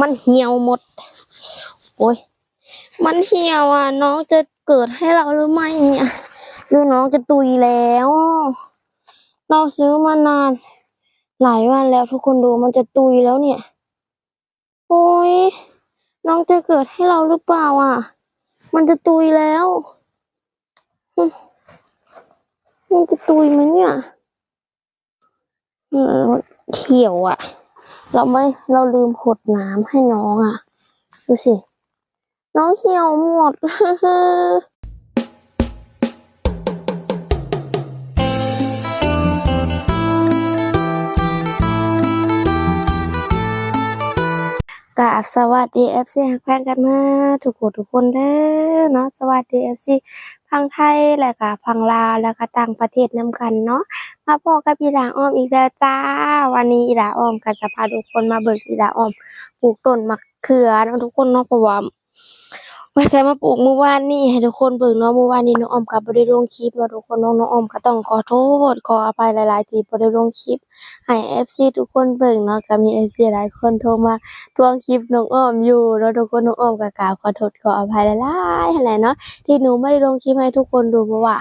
มันเหี่ยวหมด โอ้ย มันเหี่ยวอะ น้องจะเกิดให้เราหรือไม่เนี่ย ดูน้องจะตุยแล้ว เราซื้อมานาน หลายวันแล้วทุกคนดูมันจะตุยแล้วเนี่ย โอ้ย น้องจะเกิดให้เราหรือเปล่าอะ มันจะตุยแล้วมันจะตุยไหมเนี่ยเออเขียวอะ เราไม่เราลืมหดน้ำให้น้องอะ ดูสิ น้องเขียวหมดกราบสวัสดีเอฟซีแฟนกันมาทุกคนทุกคนเด้อเนาะสวัสดีเอฟซี พังไทยแล้วก็พังลาวแล้วก็ต่างประเทศนํกันเนาะมาพบกับอีดาอ้อมอีกแล้วจ้า วันนี้อีดาอ้อมก็จะพาทุกคนมาเบิกอีดาอ้อมปลูกต้นมะเขือนะทุกคนเนาะเพราะว่า ว่าแต่มาปลูกเมื่อวานนี่ให้ทุกคนเบิ่งเนาะเมื่อวานนี้น้องออมก็บ่ได้ลงคลิปเนาะทุกคนเนาะน้องออมก็ต้องขอโทษขออภัยหลายๆ ทีบ่ได้ลงคลิปให้ FC ทุกคนเบิ่งเนาะก็มี FC หลายคนโทรมาทวงคลิปน้องออมอยู่แล้วทุกคนน้องออมก็กราบขอโทษขออภัยหลายๆอะไรเนาะที่หนูไม่ได้ลงคลิปให้ทุกคนดูเพราะว่า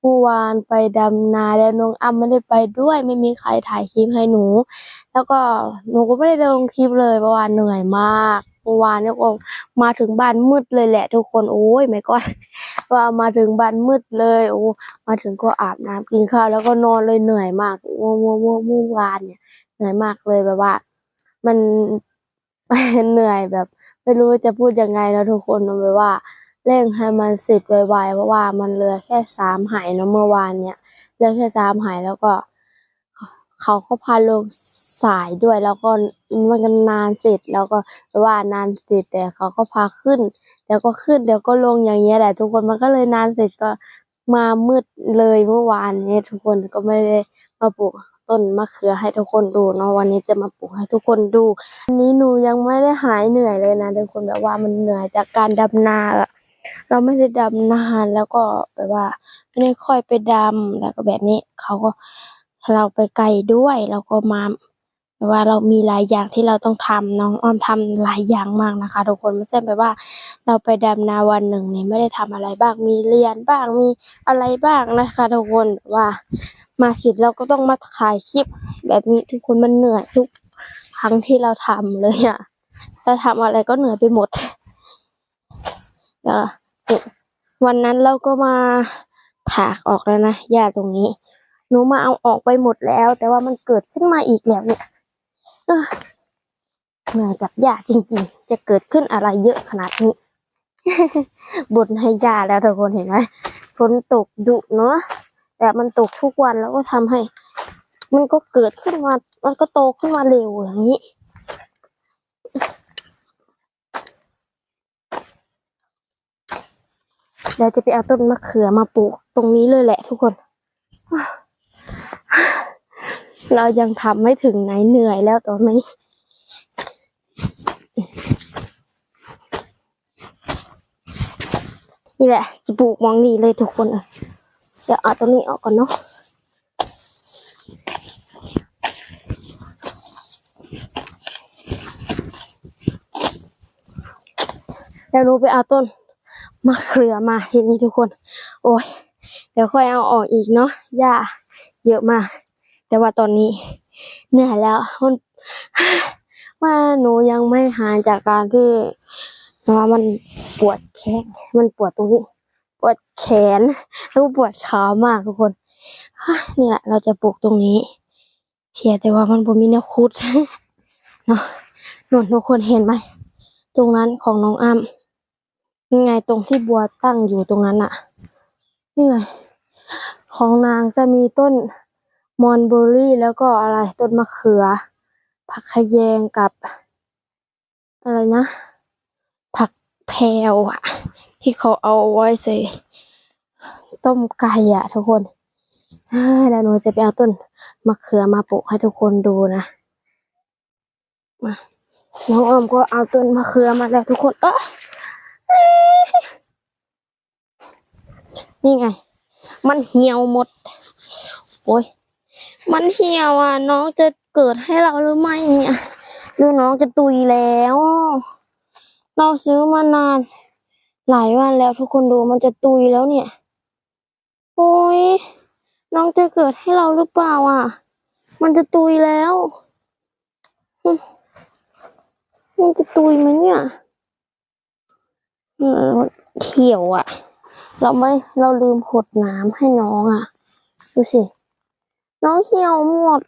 เมื่อวานไปดำนาแล้วน้องอ้ำไม่ได้ไปด้วย ไม่มีใครถ่ายคลิปให้หนู แล้วก็หนูก็ไม่ได้ลงคลิปเลยเพราะว่าเหนื่อยมาก เมื่อวานเนี่ยก็มาถึงบ้านมืดเลยแหละทุกคนโอ้ยไม่ก็ว่ามาถึงบ้านมืดเลย โอ้มาถึงก็อาบน้ำกินข้าวแล้วก็นอนเลยเหนื่อยมากเมื่อเมื่อเมื่อเมื่อวานเนี่ยเหนื่อยมากเลยแบบว่า มันเหนื่อยแบบ ไม่รู้จะพูดยังไงแล้วทุกคนมันแบบว่าเร่งให้มันเสร็จไวๆเพราะว่ามันเหลือแค่สามหายนะเมื่อวานเนี่ยเหลือแค่สามหายแล้วก็ เขาก็พาลงสายด้วย แล้วก็มันก็นานเสร็จ แล้วก็แบบว่านานเสร็จแต่เขาก็พาขึ้นเดี๋ยวก็ขึ้นเดี๋ยวก็ลงอย่างเงี้ยแหละทุกคนมันก็เลยนานเสร็จก็มามืดเลยเมื่อวานเนี้ทุกคนก็ไม่ได้มาปลูกต้นมะเขือให้ทุกคนดูเนาะวันนี้จะมาปลูกให้ทุกคนดูอันนี้หนูยังไม่ได้หายเหนื่อยเลยนะทุกคนแบบว่ามันเหนื่อยจากการดำนาอะเราไม่ได้ดำนานแล้วก็แบบว่าไม่ได้ค่อยไปดำแล้วก็แบบนี้เขาก็ เราไปไกลด้วยแล้วก็มาว่าเรามีหลายอย่างที่เราต้องทำน้องอ้อมทำหลายอย่างมากนะคะทุกคนไม่ใช่แบบว่า เราไปดำนาวันหนึ่งเนี่ยไม่ได้ทำอะไรบ้างมีเรียนบ้างมีอะไรบ้างนะคะทุกคนว่า มาเสร็จเราก็ต้องมาถ่ายคลิป แบบนี้ทุกคนมันเหนื่อยทุกครั้งที่เราทำเลยอะเราทำอะไรก็เหนื่อยไปหมดเดี๋ยววันนั้นเราก็มาถากออกแล้วนะหญ้าตรงนี้ หนูมาเอาออกไปหมดแล้ว แต่ว่ามันเกิดขึ้นมาอีกแล้วเนี่ยเหนื่อยกับหญ้าจริงๆ จะเกิดขึ้นอะไรเยอะขนาดนี้บ่นให้หญ้าแล้วทุกคนเห็นไหมฝนตกดุเนาะแต่มันตกทุกวันแล้วก็ทำให้ มันก็เกิดขึ้นมามันก็โตขึ้นมาเร็วอย่างนี้เดี๋ยวจะไปเอาต้นมะเขือมาปลูกตรงนี้เลยแหละทุกคน เรายังทำไม่ถึงไหนเหนื่อยแล้วตอนนี้นี่แหละ จะปลูกมองนี่เลยทุกคนเดี๋ยวเอาตัวนี้ออกก่อนเนาะแล้วรู้ไปเอาต้นมะเขือมาทีนี้ทุกคน โอ้ยเดี๋ยวค่อยเอาออกอีกเนาะหญ้าเยอะมาก แต่ว่าตอนนี้เหนื่อยแล้วมันว่าหนูยังไม่หายจากการที่ว่ามันปวดแขนมันปวดตรงนี้ปวดแขนแล้วปวดขามากทุกคนเนี่แหละเราจะปลูกตรงนี้เชียแต่ว่ามันบ่มีแนวคุดเนาะหนนทุกคนเห็นไหมตรงนั้นของน้องอ้ำนี่ไงตรงที่บัวตั้งอยู่ตรงนั้นอะนี่ไงของนางจะมีต้น มอนเบอรี่แล้วก็อะไรต้นมะเขือ ผักขยงกับ อะไรนะ ผักแพรวอะที่เขาเอาไว้ใส่ต้มไก่อะทุกคนเฮ้ยเดี๋ยวหนูจะไปเอาต้นมะเขือมาปลูกให้ทุกคนดูนะมาน้องออมก็เอาต้นมะเขือมาแล้วทุกคนเออนี่ไง มันเหี่ยวหมด โอ้ย มันเหี่ยวอะ น้องจะเกิดให้เราหรือไม่เนี่ยดูน้องจะตุยแล้ว เราซื้อมานาน หลายวันแล้วทุกคนดูมันจะตุยแล้วเนี่ย โอ้ยน้องจะเกิดให้เราหรือเปล่าอะ มันจะตุยแล้วมันจะตุยไหมเนี่ยเออเขียวอะ เราไม่เราลืมหดน้ำให้น้องอะ ดูสิ น้องเหี่ยวหมด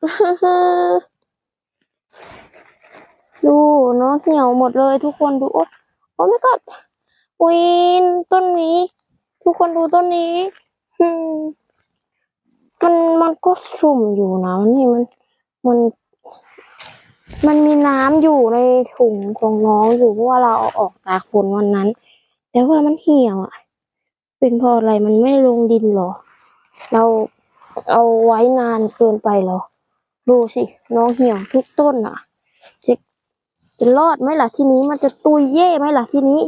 ดูน้องเหี่ยวหมดเลยทุกคนดู โอ๊ยโอ้ไม่กอดวินต้นนี้ ทุกคนดูต้นนี้มันมันก็สุ่มอยู่นะนี่มันมัน มันมีน้ำอยู่ในถุงของน้องอยู่เพราะว่าเราเอาออกตากฝนวันนั้น แต่ว่ามันเหี่ยวอะ เป็นเพราะอะไรมันไม่ลงดินหรอ เรา เอาไว้นานเกินไปเหรอดูสิ น้องเหี่ยวทุกต้นอะ จะจะรอดไหมล่ะทีนี้มันจะตุยเย่ไหมล่ะทีนี้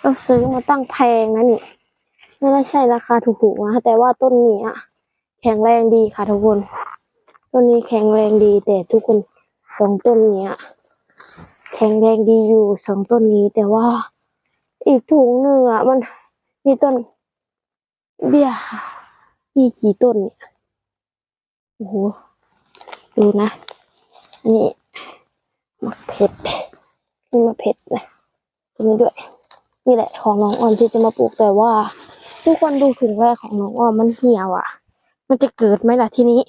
เราซื้อมาตั้งแพงนะนี่ ไม่ได้ใช่ราคาถูกๆนะแต่ว่าต้นนี้อะแข็งแรงดีค่ะทุกคน ต้นนี้แข็งแรงดีแต่ทุกคนสองต้นนี้ยแข็งแรงดีอยู่สองต้นนี้ แต่ว่าอีกถุงหนึ่งอะมันมีต้นเดีย วมีกี่ต้นเนี่ย โอ้โห ดูนะ อันนี้มะเผ็ดนี่มะเผ็ดนะตรงนี้ด้วย นี่แหละของน้องออมที่จะมาปลูกแต่ว่าทุกคนดูถุงแรกของน้องออมมันเหี่ยวอะ มันจะเกิดไหมล่ะทีนี้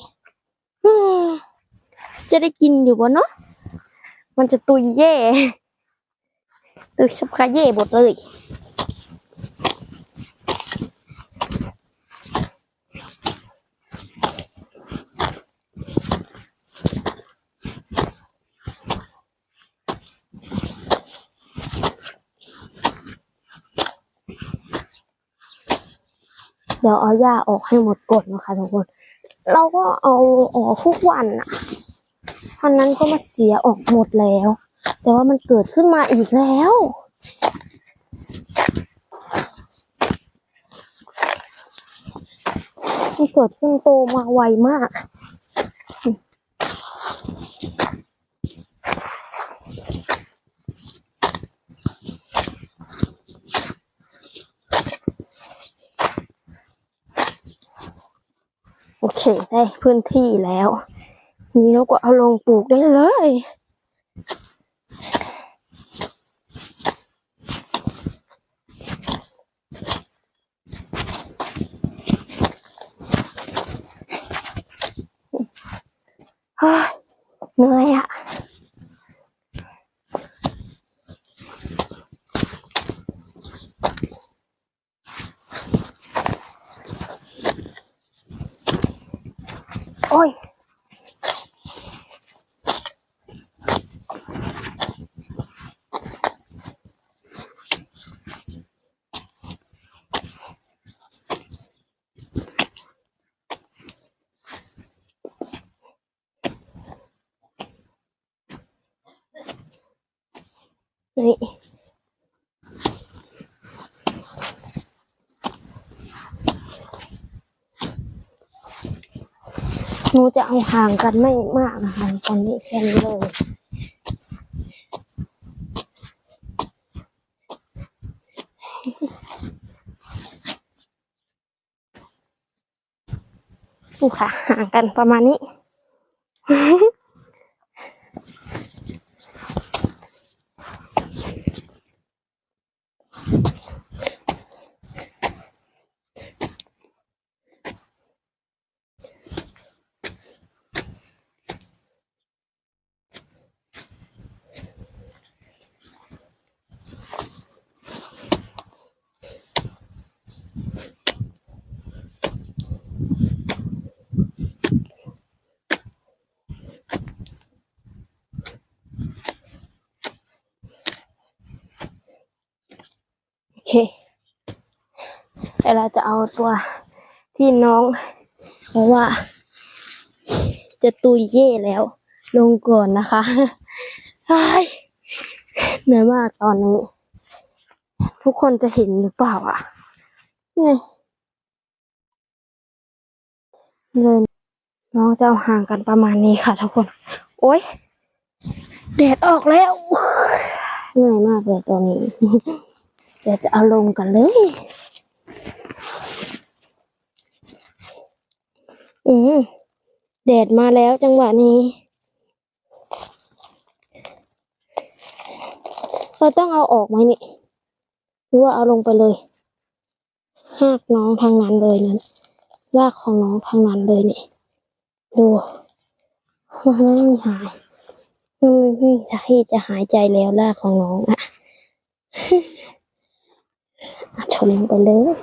จะได้กินอยู่บ่เนาะ มันจะตุยเย่ตุยชับคาเย่หมดเลย เดี๋ยวเอาหญ้าออกให้หมดกดนนะคะทุกคน เราก็เอาออกทุกวันอะวันนั้นก็มาเสียออกหมดแล้ว แต่ว่ามันเกิดขึ้นมาอีกแล้วมันเกิดขึ้นโตมาไวมาก เคได้พื้นที่แล้วทีนี้เราก็เอาลงปลูกได้เลยเฮ้ยเหนื่อยอะโอ้ย นี่ หนูจะเอาห่างกันไม่มากนะคะตอนนี้แค่นี้เลยดูค่ะห่างกันประมาณนี้ โอ เคเดี๋ยวเราจะเอาตัวที่น้อง เพราะว่า จะตุยเย่แล้ว ลงก่อนนะคะเฮ้เหนื่อยมากตอนนี้ ทุกคนจะเห็นหรือเปล่าอะไงเลยน้องจะเอาห่างกันประมาณนี้ค่ะทุกคน โอ๊ยแดดออกแล้ว เหนื่อยมากเลยตอนนี้ เดี๋ยวจะเอาลงกันเลย อืมแดดมาแล้วจังหวะนี้ เราต้องเอาออกไหมนี่หรือว่าเอาลงไปเลยหากน้องทางนั้นเลยนั้นลากของน้องทางนั้นเลยนี่ ดูมันไม่มีหายมันไม่มีสาเหตุจะหายใจแล้วลากของน้องอะ อะช นลงไปเลย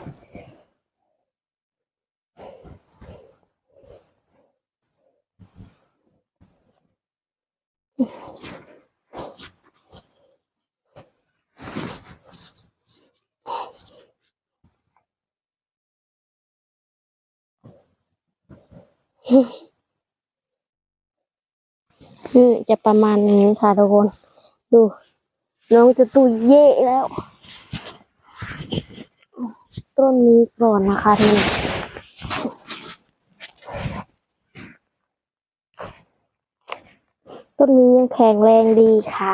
นี่จะประมาณนี้ค่ะทุกคน ดู น้องจะตุยเย่แล้ว ต้นนี้ก่อนนะคะทีนี้ต้นนี้ยังแข็งแรงดีค่ะ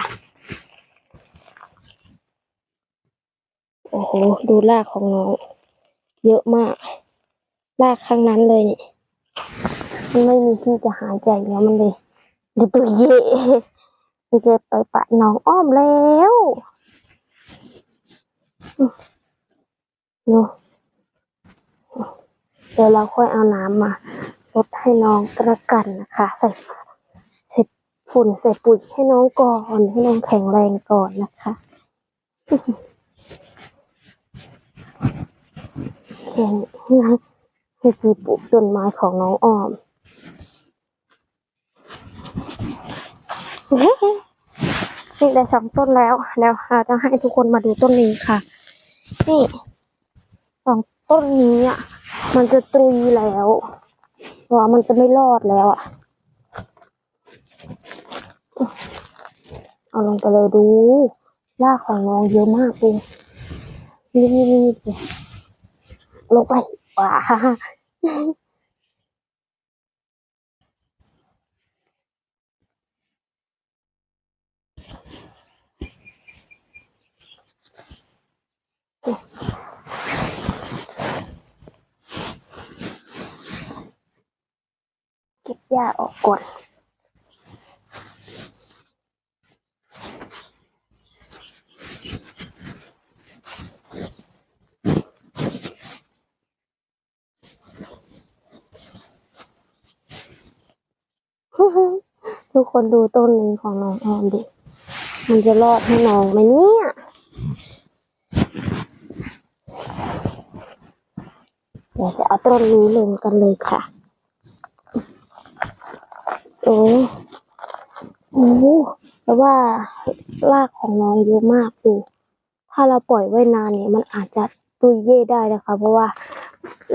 โอ้โห ดูรากของน้อง เยอะมาก รากข้างนั้นเลยนี่มันไม่มีที่จะหายใจแล้วมันเลยเดี๋ยวตัวเย่มันจะไปปะน้องอ้อมแล้ว ดูเดี๋ยวเราค่อยเอาน้ำมาลดให้น้องกระกันนะคะ ใส่ใส่ฝุ่นใส่ปุ๋ยให้น้องก่อนให้น้องแข็งแรงก่อนนะคะเชียนนะนี่คือปลูกต้นไม้ของน้องออมนี่ได้สองต้นแล้วแล้วเราจะให้ทุกคนมาดูต้นนี้ค่ะ นี่ ต้นนี้อะ มันจะตรุยแล้วว่ามันจะไม่รอดแล้วอะ เอาลงไปเลยดูรากของน้องเยอะมากเลยนี่นี่นี่ลงไปว้า หญ้าออกก่อนทุกคนดูต้นนี้ของน้องออมดิ มันจะรอดให้น้องไหมเนี่ย เดี๋ยวจะเอาต้นนี้ลงกันเลยค่ะ โอ้โอ้แต่ว่ารากของน้องเยอะมากดู ถ้าเราปล่อยไว้นานเนี่ย มันอาจจะตุยเย่ได้นะคะ เพราะว่า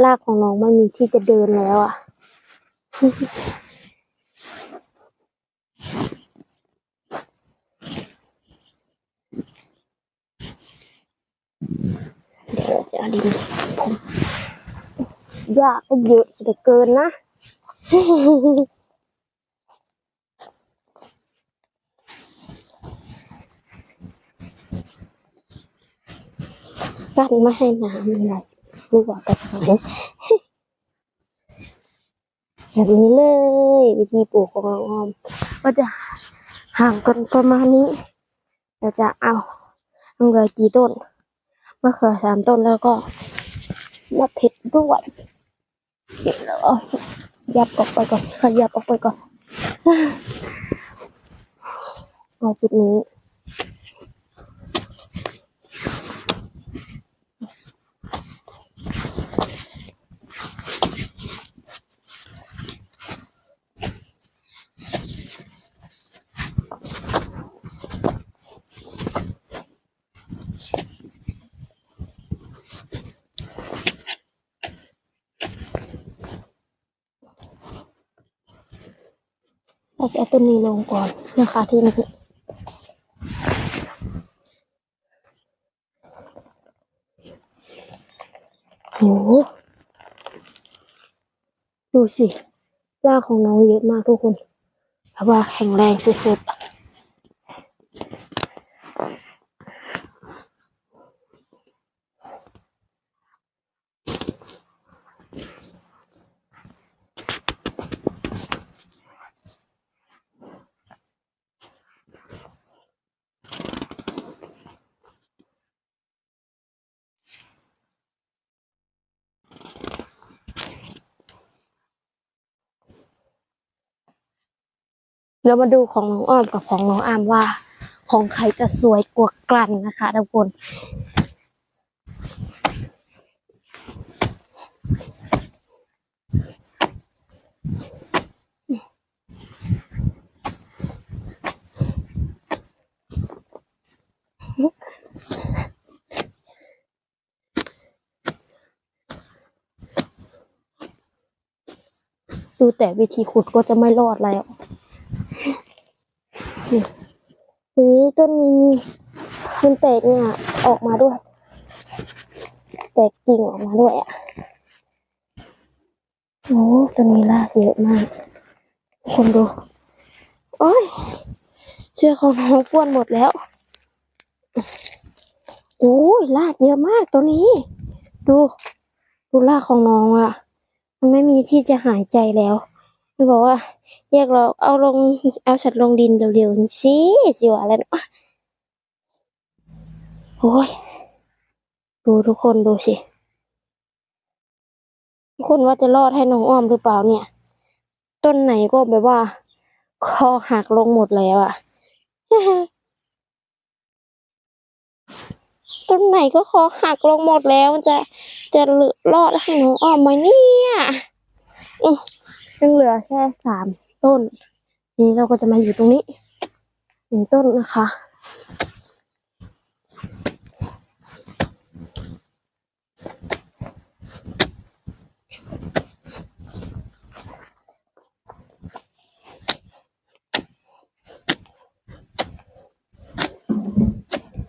รากของน้องไม่มีที่จะเดินแล้วอะเดี๋ยวจะเอาดินผมยากก็เยอะสิเหลือเกินนะ กันไม่ให้น้ำมันไหลรั่วไปทางไหนแบบนี้เลย วิธีปลูกของเราออม ก็จะห่างกันประมาณนี้เราจะเอาลงเลยกี่ต้นมะเขือสามต้นแล้วก็มะเผ็ดด้วยเก็บแล้วเอายับออกไปก่อนขยับออกไปก่อนเอาจุดนี้ เราจะเอาต้นนี้ลงก่อนนะคะที่นี้โหดูสิรากของน้องเยอะมากทุกคนแต่ว่าแข็งแรงสุดๆ เดี๋ยวมาดูของน้องอ้อมกับของน้องอามว่า ของใครจะสวยกว่ากันนะคะทุกคน ดูแต่วิธีขุดก็จะไม่รอดแล้ว เฮ้ยต้นนี้มีมันแตกเนี่ยออกมาด้วย แตกกิ่งออกมาด้วยอะโอ้ต้นนี้รากเยอะมาก คนดู โอ้ยเชือกของน้องป้วนหมดแล้วโอ้ยรากเยอะมากตัวนี้ ดู ดูรากของน้องอะ มันไม่มีที่จะหายใจแล้วมันบอกว่า แยกเราเอาลงเอาฉัดลงดินเร็วๆสิสิวะแล้วนะโอ้ยดูทุกคนดูสิทุกคนว่าจะรอดให้น้องอ้อมหรือเปล่าเนี่ย ต้นไหนก็แบบว่า คอหักลงหมดแล้วอะต้นไหนก็คอหักลงหมดแล้วมันจะจะเลือรอดให้น้องอ้อมไหมเนี่ย อืองเหลือแค่สามต้น นี้เราก็จะมาอยู่ตรงนี้หนึ่งต้นนะคะ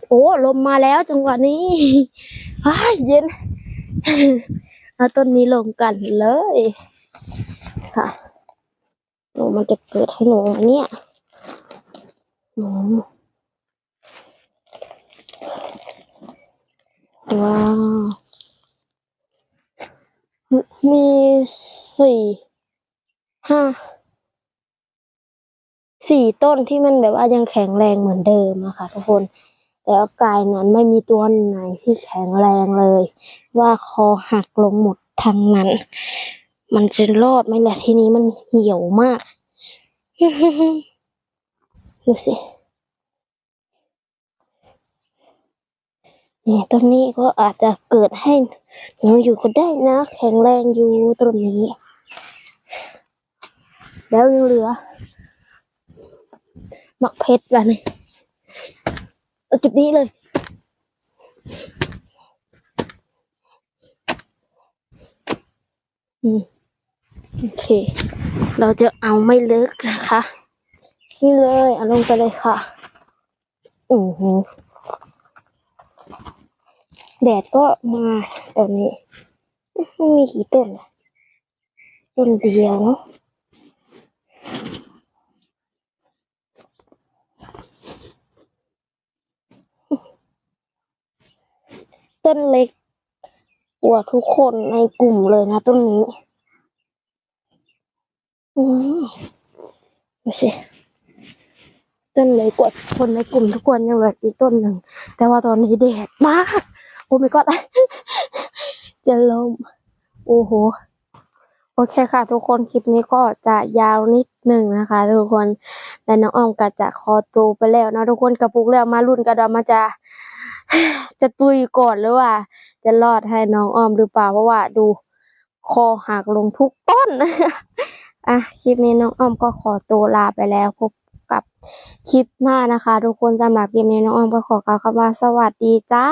โอ้ลมมาแล้วจังหวะนี้อ้ายเย็น เอาต้นนี้ลงกันเลย มันจะเกิดให้หนูไหมเนี่ยอืมว้าว มีสี่ห้าสี่ต้นที่มันแบบว่ายังแข็งแรงเหมือนเดิมอะค่ะทุกคน แต่ว่ากายนั้นไม่มีตัวไหนที่แข็งแรงเลย ว่าคอหักลงหมดทั้งนั้น มันจะรอดไหมล่ะทีนี้มันเหี่ยวมาก ดูสิ นี่ต้นนี้ก็อาจจะเกิดให้หนูอยู่ก็ได้นะ แข็งแรงอยู่ต้นนี้ แล้วยังเหลือมักเพชรแบบนี้เอาจุดนี้เลยอืมโอเค เราจะเอาไม่ลึกนะคะ นี่เลยเอาลงไปเลยค่ะ โอือหือแดดก็มาตอนนี้มีกี่ต้นต้นเดียวเนาะต้นเล็กกว่าทุกคนในกลุ่มเลยนะต้นนี้ อืมดูสิต้นเล็กกว่าคนในกลุ่มทุกคนยังเหลืออีกต้นหนึ่ง แต่ว่าตอนนี้แดดมาก โอ้ my god จะลม โอ้โห โอเคค่ะ ทุกคนคลิปนี้ก็จะยาวนิดหนึ่งนะคะ ทุกคนและน้องอ้อมก็จะขอตัวไปแล้วนะทุกคนกระปุกแล้วมารุ่นกันว่ามาจะ จะตุยก่อนหรือว่า จะรอดให้น้องอ้อมหรือเปล่าเพราะว่าดูคอหักลงทุกต้น อะคลิปนี้น้องอ้อมก็ขอตัวลาไปแล้วพบกับคลิปหน้านะคะ ทุกคนสำหรับคลิปนี้น้องอ้อมก็ขอกล่าวคำว่าสวัสดีจ้า